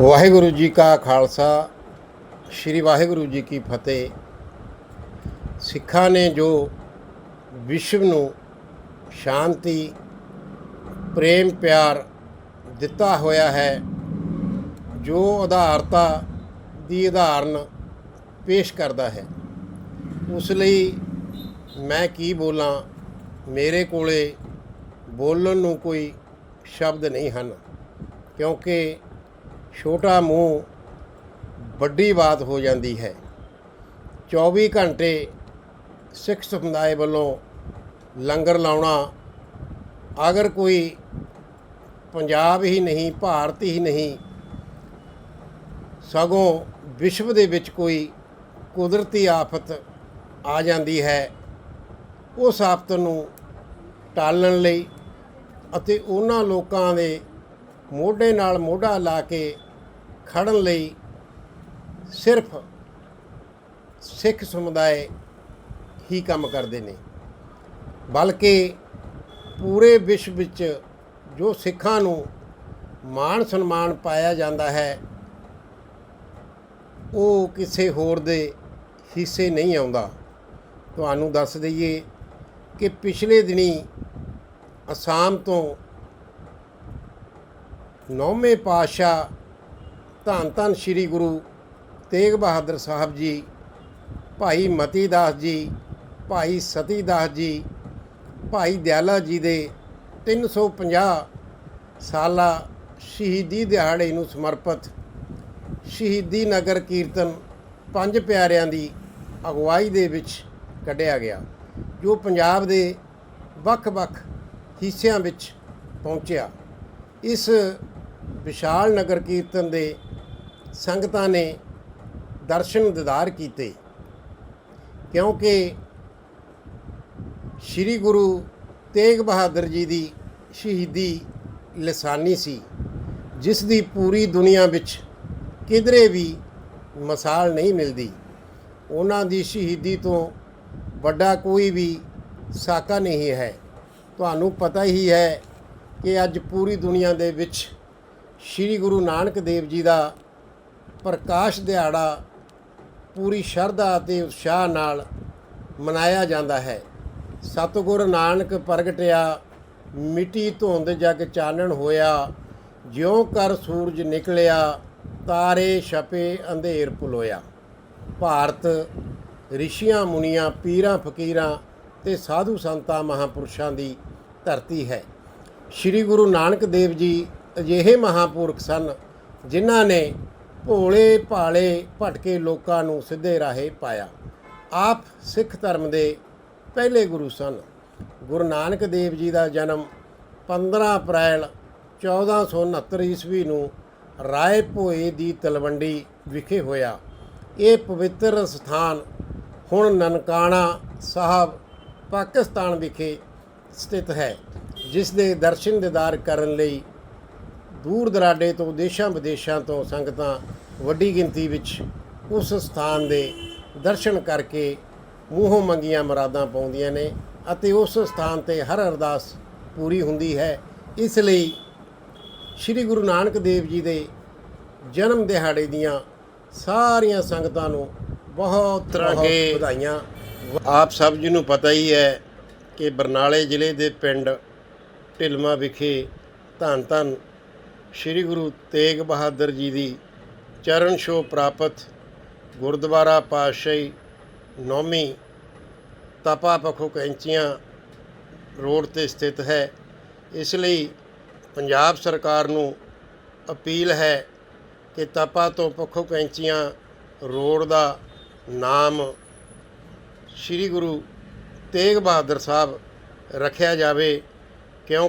ਵਾਹਿਗੁਰੂ ਜੀ ਕਾ ਖਾਲਸਾ, ਸ੍ਰੀ ਵਾਹਿਗੁਰੂ ਜੀ ਕੀ ਫਤਿਹ। ਸਿੱਖਾਂ ਨੇ ਜੋ ਵਿਸ਼ਵ ਨੂੰ ਸ਼ਾਂਤੀ, ਪ੍ਰੇਮ, ਪਿਆਰ ਦਿੱਤਾ ਹੋਇਆ ਹੈ, ਜੋ ਉਦਾਰਤਾ ਦੀ ਉਦਾਹਰਨ ਪੇਸ਼ ਕਰਦਾ ਹੈ, ਉਸ ਲਈ ਮੈਂ ਕੀ ਬੋਲਾਂ, ਮੇਰੇ ਕੋਲੇ ਬੋਲਣ ਨੂੰ ਕੋਈ ਸ਼ਬਦ ਨਹੀਂ ਹਨ, ਕਿਉਂਕਿ ਛੋਟਾ ਮੂੰਹ ਵੱਡੀ ਬਾਤ ਹੋ ਜਾਂਦੀ ਹੈ। 24 ਘੰਟੇ ਸਿੱਖ ਸਮੁਦਾਇ ਵੱਲੋਂ ਲੰਗਰ ਲਾਉਣਾ ਅਗਰ ਕੋਈ ਪੰਜਾਬ ਹੀ ਨਹੀਂ, ਭਾਰਤ ਹੀ ਨਹੀਂ, ਸਗੋਂ ਵਿਸ਼ਵ ਦੇ ਵਿੱਚ ਕੋਈ ਕੁਦਰਤੀ ਆਫਤ ਆ ਜਾਂਦੀ ਹੈ, ਉਸ ਆਫਤ ਨੂੰ ਟਾਲਣ ਲਈ ਅਤੇ ਉਹਨਾਂ ਲੋਕਾਂ ਦੇ ਮੋਢੇ ਨਾਲ ਮੋਢਾ ਲਾ ਕੇ ਖੜਨ ਲਈ ਸਿਰਫ ਸਿੱਖ ਸਮੁਦਾਇ ਹੀ ਕੰਮ ਕਰਦੇ ਨੇ। ਬਲਕਿ ਪੂਰੇ ਵਿਸ਼ਵ ਵਿੱਚ ਜੋ ਸਿੱਖਾਂ ਨੂੰ ਮਾਣ ਸਨਮਾਨ ਪਾਇਆ ਜਾਂਦਾ ਹੈ, ਉਹ ਕਿਸੇ ਹੋਰ ਦੇ ਹਿੱਸੇ ਨਹੀਂ ਆਉਂਦਾ। ਤੁਹਾਨੂੰ ਦੱਸ ਦਈਏ ਕਿ ਪਿਛਲੇ ਦਿਨੀ ਅਸਾਮ ਤੋਂ ਨੌਵੇਂ ਪਾਤਸ਼ਾਹ ਧੰਨ ਧੰਨ ਸ੍ਰੀ ਗੁਰੂ ਤੇਗ ਬਹਾਦਰ ਸਾਹਿਬ ਜੀ, ਭਾਈ ਮਤੀ ਦਾਸ ਜੀ, ਭਾਈ ਸਤੀ ਦਾਸ ਜੀ, ਭਾਈ ਦਿਆਲਾ ਜੀ ਦੇ 350 ਸਾਲਾ ਸ਼ਹੀਦੀ ਦਿਹਾੜੇ ਨੂੰ ਸਮਰਪਿਤ ਸ਼ਹੀਦੀ ਨਗਰ ਕੀਰਤਨ ਪੰਜ ਪਿਆਰਿਆਂ ਦੀ ਅਗਵਾਈ ਦੇ ਵਿੱਚ ਕੱਢਿਆ ਗਿਆ, ਜੋ ਪੰਜਾਬ ਦੇ ਵੱਖ-ਵੱਖ ਹਿੱਸਿਆਂ ਵਿੱਚ ਪਹੁੰਚਿਆ। ਇਸ ਵਿਸ਼ਾਲ ਨਗਰ ਕੀਰਤਨ ਦੇ ਸੰਗਤਾਂ ਨੇ ਦਰਸ਼ਨ ਦਿਦਾਰ ਕੀਤੇ। ਕਿਉਂਕਿ ਸ੍ਰੀ ਗੁਰੂ ਤੇਗ ਬਹਾਦਰ ਜੀ ਦੀ ਸ਼ਹੀਦੀ ਲਸਾਨੀ ਸੀ, ਜਿਸ ਦੀ ਪੂਰੀ ਦੁਨੀਆ ਵਿੱਚ ਕਿਧਰੇ ਵੀ ਮਿਸਾਲ ਨਹੀਂ ਮਿਲਦੀ। ਉਹਨਾਂ ਦੀ ਸ਼ਹੀਦੀ ਤੋਂ ਵੱਡਾ ਕੋਈ ਵੀ ਸਾਕਾ ਨਹੀਂ ਹੈ। ਤੁਹਾਨੂੰ ਪਤਾ ਹੀ ਹੈ ਕਿ ਅੱਜ ਪੂਰੀ ਦੁਨੀਆ ਦੇ ਵਿੱਚ ਸ੍ਰੀ ਗੁਰੂ ਨਾਨਕ ਦੇਵ ਜੀ ਦਾ ਪ੍ਰਕਾਸ਼ ਦਿਹਾੜਾ ਪੂਰੀ ਸ਼ਰਧਾ ਅਤੇ ਉਤਸ਼ਾਹ ਨਾਲ ਮਨਾਇਆ ਜਾਂਦਾ ਹੈ। ਸਤਿਗੁਰ ਨਾਨਕ ਪ੍ਰਗਟਿਆ, ਮਿੱਟੀ ਧੁੰਦ ਜਗ ਚਾਨਣ ਹੋਇਆ, ਜਿਉਂ ਕਰ ਸੂਰਜ ਨਿਕਲਿਆ, ਤਾਰੇ ਛਪੇ ਅੰਧੇਰ ਪੁਲੋਇਆ ਭਾਰਤ, ਰਿਸ਼ੀਆਂ, ਮੁਨੀਆਂ, ਪੀਰਾਂ, ਫਕੀਰਾਂ ਤੇ ਸਾਧੂ ਸੰਤਾਂ, ਮਹਾਪੁਰਸ਼ਾਂ ਦੀ ਧਰਤੀ ਹੈ। ਸ੍ਰੀ ਗੁਰੂ ਨਾਨਕ ਦੇਵ ਜੀ ਅਜਿਹੇ ਮਹਾਪੁਰਖ ਸਨ ਜਿਨ੍ਹਾਂ ਨੇ ਭੋਲੇ ਭਾਲੇ ਭਟਕੇ ਲੋਕਾਂ ਨੂੰ ਸਿੱਧੇ ਰਾਹੇ ਪਾਇਆ। ਆਪ ਸਿੱਖ ਧਰਮ ਦੇ ਪਹਿਲੇ ਗੁਰੂ ਸਨ। ਗੁਰੂ ਨਾਨਕ ਦੇਵ ਜੀ ਦਾ ਜਨਮ 15 ਅਪ੍ਰੈਲ 1469 ਈਸਵੀ ਨੂੰ ਰਾਏ ਭੋਏ ਦੀ ਤਲਵੰਡੀ ਵਿਖੇ ਹੋਇਆ। ਇਹ ਪਵਿੱਤਰ ਸਥਾਨ ਹੁਣ ਨਨਕਾਣਾ ਸਾਹਿਬ, ਪਾਕਿਸਤਾਨ ਵਿਖੇ ਸਥਿਤ ਹੈ, ਜਿਸ ਦੇ ਦਰਸ਼ਨ ਦਿਦਾਰ ਕਰਨ ਲਈ ਦੂਰ ਦਰਾਡੇ ਤੋਂ ਦੇਸ਼ਾਂ ਵਿਦੇਸ਼ਾਂ ਤੋਂ ਸੰਗਤਾਂ ਵੱਡੀ ਗਿਣਤੀ ਵਿੱਚ ਉਸ ਸਥਾਨ ਦੇ ਦਰਸ਼ਨ ਕਰਕੇ ਮੂੰਹੋਂ ਮੰਗੀਆਂ ਮੁਰਾਦਾਂ ਪਾਉਂਦੀਆਂ ਨੇ ਅਤੇ ਉਸ ਸਥਾਨ ਤੇ ਹਰ ਅਰਦਾਸ ਪੂਰੀ ਹੁੰਦੀ ਹੈ। ਇਸ ਲਈ ਸ੍ਰੀ ਗੁਰੂ ਨਾਨਕ ਦੇਵ ਜੀ ਦੇ ਜਨਮ ਦਿਹਾੜੇ ਦੀਆਂ ਸਾਰੀਆਂ ਸੰਗਤਾਂ ਨੂੰ ਬਹੁਤ ਬਹੁਤ ਵਧਾਈਆਂ। ਆਪ ਸਭ ਜੀ ਨੂੰ ਪਤਾ ਹੀ ਹੈ ਕਿ ਬਰਨਾਲੇ ਜ਼ਿਲ੍ਹੇ ਦੇ ਪਿੰਡ ਢਿਲਮਾ ਵਿਖੇ ਧੰਨ ਧੰਨ ਸ੍ਰੀ ਗੁਰੂ ਤੇਗ ਬਹਾਦਰ ਜੀ ਦੀ ਚਰਨ ਛੋਹ ਪ੍ਰਾਪਤ ਗੁਰਦੁਆਰਾ ਪਾਤਸ਼ਾਹੀ ਨੌਮੀ ਤਪਾ ਪਖੋ ਕੈਂਚੀਆਂ ਰੋਡ ਤੇ ਸਥਿਤ ਹੈ। ਇਸ ਲਈ ਪੰਜਾਬ ਸਰਕਾਰ ਨੂੰ ਅਪੀਲ ਹੈ ਕਿ ਤਪਾ ਤੋਂ ਪਖੋ ਕੈਂਚੀਆਂ ਰੋਡ ਦਾ ਨਾਮ ਸ੍ਰੀ ਗੁਰੂ ਤੇਗ ਬਹਾਦਰ ਸਾਹਿਬ ਰੱਖਿਆ ਜਾਵੇ, ਕਿਉਂ